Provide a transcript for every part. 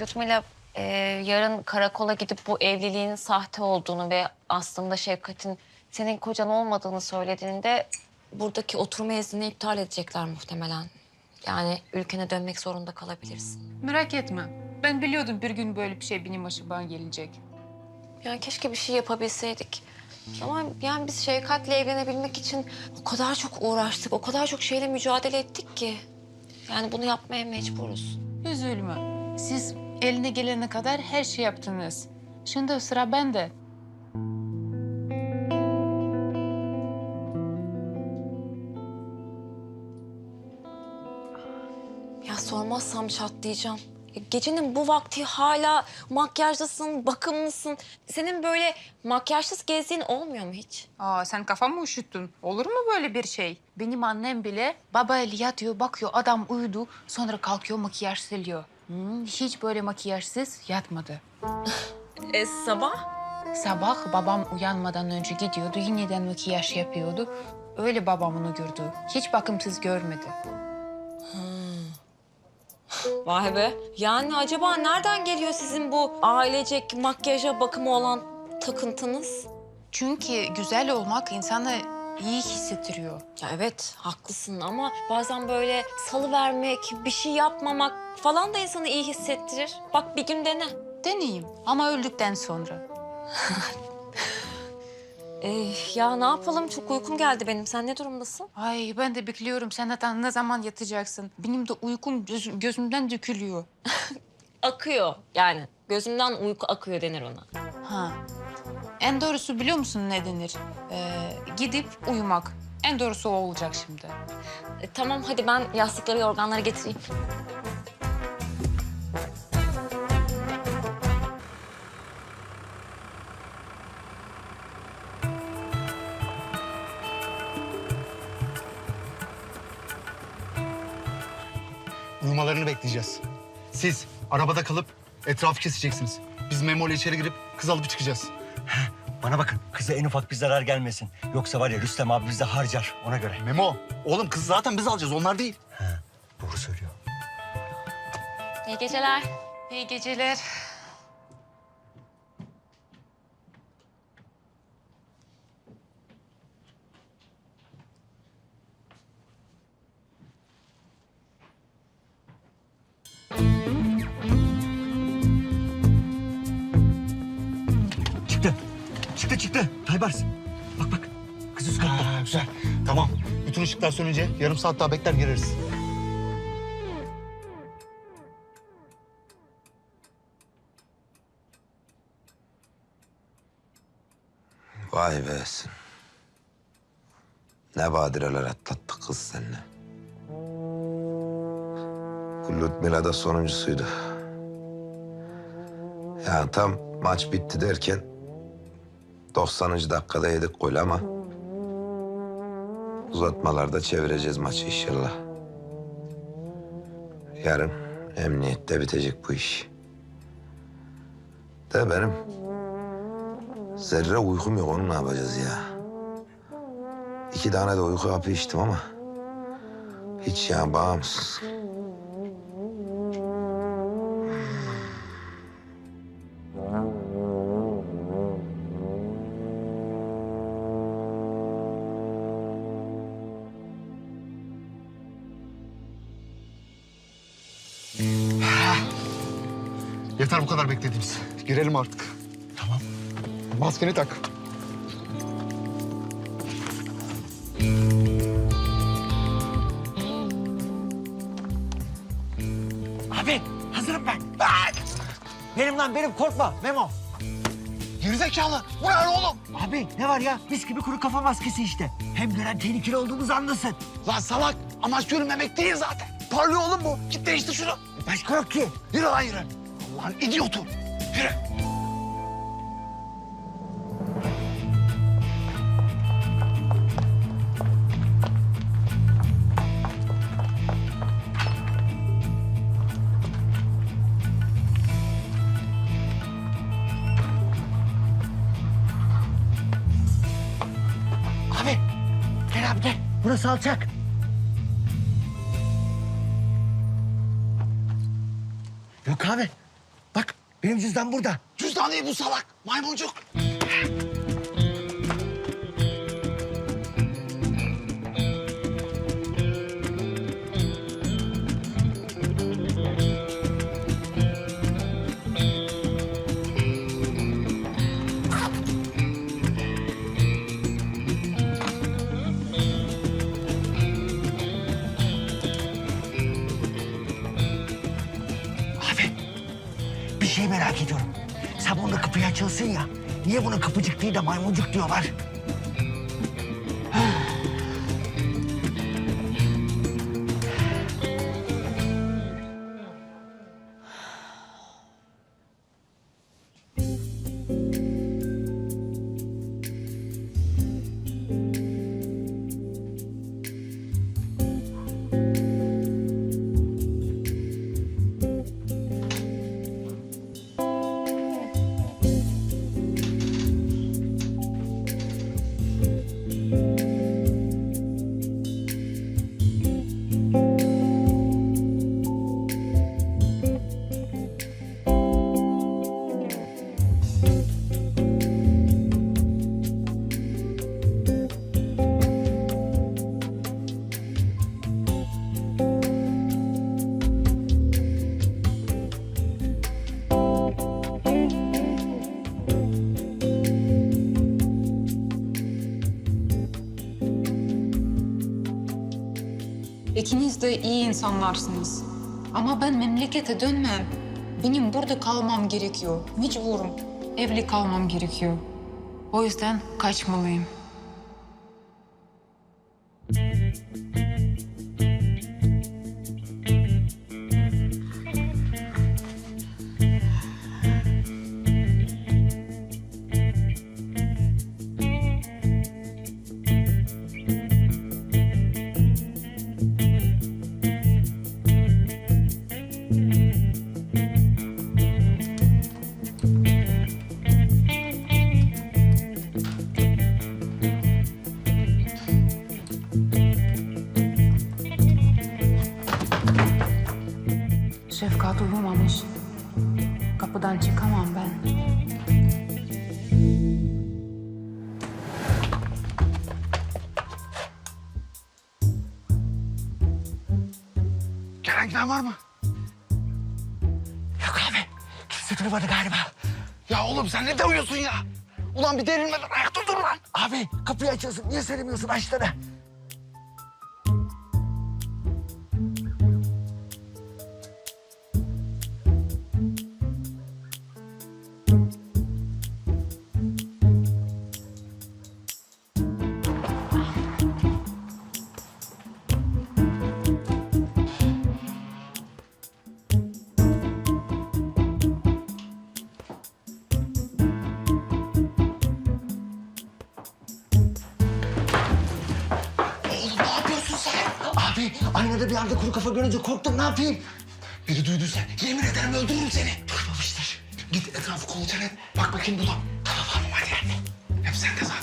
Lütfü'yle e, yarın karakola gidip bu evliliğin sahte olduğunu ve aslında Şevkat'in senin kocan olmadığını söylediğinde buradaki oturma iznini iptal edecekler muhtemelen. Yani ülkene dönmek zorunda kalabilirsin. Merak etme. Ben biliyordum bir gün böyle bir şey benim başıma gelecek. Yani keşke bir şey yapabilseydik. Ama yani biz Şevkat'le evlenebilmek için o kadar çok uğraştık, o kadar çok şeyle mücadele ettik ki. Yani bunu yapmaya mecburuz. Üzülme. Siz eline gelene kadar her şey yaptınız. Şimdi sıra bende. Ya sormazsam çatlayacağım. Ya Gecenin bu vakti hala makyajdasın, bakımlısın. Senin böyle makyajsız gezdiğin olmuyor mu hiç? Aa, sen kafamı üşüttün. Olur mu böyle bir şey? Benim annem bile babayla yatıyor, bakıyor adam uyudu. Sonra kalkıyor makyaj siliyor. Hmm, hiç böyle makyajsız yatmadı. E sabah? Sabah babam uyanmadan önce gidiyordu, yeniden makyaj yapıyordu. Öyle babam onu gördü. Hiç bakımsız görmedi. Vay be. Yani acaba nereden geliyor sizin bu ailecek makyaja bakımı olan takıntınız? Çünkü güzel olmak insanı iyi hissettiriyor. Ya evet haklısın ama bazen böyle salı vermek, bir şey yapmamak falan da insanı iyi hissettirir. Bak bir gün dene. Deneyeyim ama öldükten sonra. Ee, ya ne yapalım çok uykum geldi benim. Sen ne durumdasın? Ay ben de bekliyorum. Sen zaten ne zaman yatacaksın? Benim de uykum göz- gözümden dökülüyor. Akıyor yani. Gözümden uyku akıyor denir ona. Ha. En doğrusu biliyor musun ne denir? Ee, gidip uyumak. En doğrusu o olacak şimdi. E, tamam hadi ben yastıkları yorganları getireyim. Uyumalarını bekleyeceğiz. Siz arabada kalıp etrafı keseceksiniz. Biz Memo ile içeri girip kız alıp çıkacağız. Bana bakın kıza en ufak bir zarar gelmesin. Yoksa var ya Rüstem abi bizi harcar ona göre. Memo, oğlum kızı zaten biz alacağız, onlar değil. Doğru söylüyor. İyi geceler. İyi geceler. Bak bak. Kız üst katta. Ha, güzel. Tamam. Bütün ışıklar sönünce yarım saat daha bekler gireriz. Vay be Esin. Ne badireler atlattık kız seninle. Ludmila da sonuncusuydu. Yani tam maç bitti derken 90. dakikada yedik gol ama uzatmalarda çevireceğiz maçı inşallah. Yarın emniyette bitecek bu iş. De benim Zerre uykum yok, onu ne yapacağız ya? İki tane de uyku hapı içtim ama... ...hiç ya bağımsız. Yeter bu kadar beklediğimiz. Girelim artık. Tamam. Maskeni tak. Abi hazırım ben. Bak! Benim lan benim korkma Memo. Gerizekalı. Bu ne oğlum? Abi ne var ya mis gibi kuru kafa maskesi işte. Hem gören tehlikeli olduğumuzu anlasın. Lan salak. Amaç görünmemek değil zaten. Parlıyor oğlum bu. Git değiştir şunu. Başka yok ki. Yürü lan yürü. Allah'ın idiotu. Yürü. Abi gel abi. Burası alçak. Yok abi. Benim cüzdan burada. Cüzdan değil bu salak. Maymuncuk. Merak ediyorum. Sen kapıyı açılsın ya. Niye buna kapıcık değil de maymuncuk diyorlar? De iyi insanlarsınız. Ama ben memlekete dönmem. Benim burada kalmam gerekiyor. Mecburum. Evli kalmam gerekiyor. O yüzden kaçmalıyım. Şefkat uyumamış. Kapıdan çıkamam ben. Gelen giden var mı? Yok abi. Kimse durmadı galiba. Ya oğlum sen ne uyuyorsun ya? Ulan bir derinmeden ayakta dur lan. Abi kapıyı açıyorsun. Niye söylemiyorsun açtığını? Aynada bir anda kuru kafa görünce korktum. Ne yapayım? Biri duyduysa yemin ederim öldürürüm seni. Duymamıştır. Git etrafı kolaçan et. Bak bakayım bulam. Tamam tamam hadi. Hep sende zaten.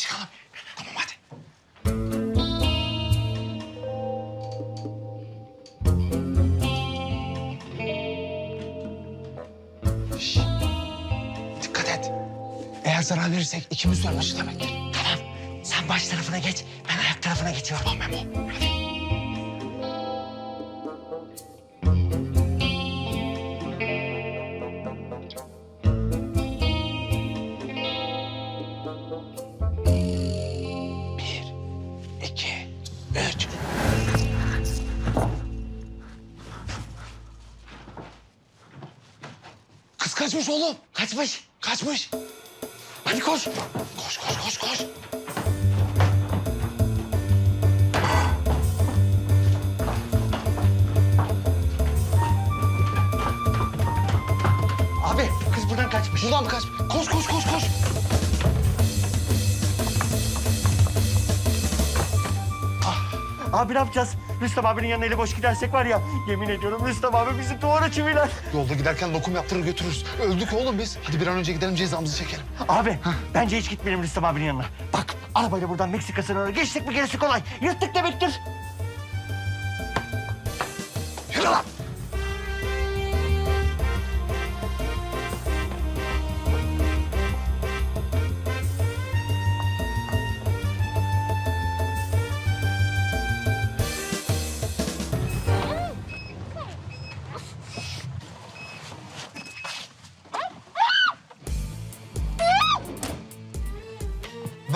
Çıkalım. Tamam hadi. Şş, Dikkat et. Eğer zarar verirsek ikimiz de ölmüş demektir. Tamam. Sen baş tarafına geç. Ben ayak tarafına geçiyorum. Tamam Memo. Hadi. Kaçmış oğlum. Kaçmış. Kaçmış. Hadi koş. Koş koş koş koş. Abi kız buradan kaçmış. Buradan mı kaçmış? Koş koş koş koş. Ah. Abi ne yapacağız? Rüstem abinin yanına eli boş gidersek var ya yemin ediyorum Rüstem abi bizi duvara çiviler. Yolda giderken lokum yaptırır götürürüz. Öldük oğlum biz. Hadi bir an önce gidelim cezamızı çekelim. Abi bence hiç gitmeyelim Rüstem abinin yanına. Bak arabayla buradan Meksika sınırına geçtik mi gerisi kolay. Yırttık demektir. Yürü lan.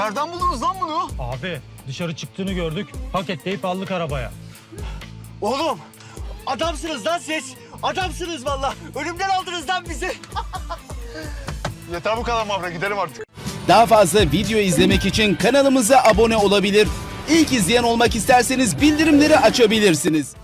Nereden buldunuz lan bunu? Abi dışarı çıktığını gördük. Paketleyip aldık arabaya. Oğlum adamsınız lan siz. Adamsınız vallahi. Ölümden aldınız lan bizi. Yeter bu kadar Mavra gidelim artık. Daha fazla video izlemek için kanalımıza abone olabilir. İlk izleyen olmak isterseniz bildirimleri açabilirsiniz.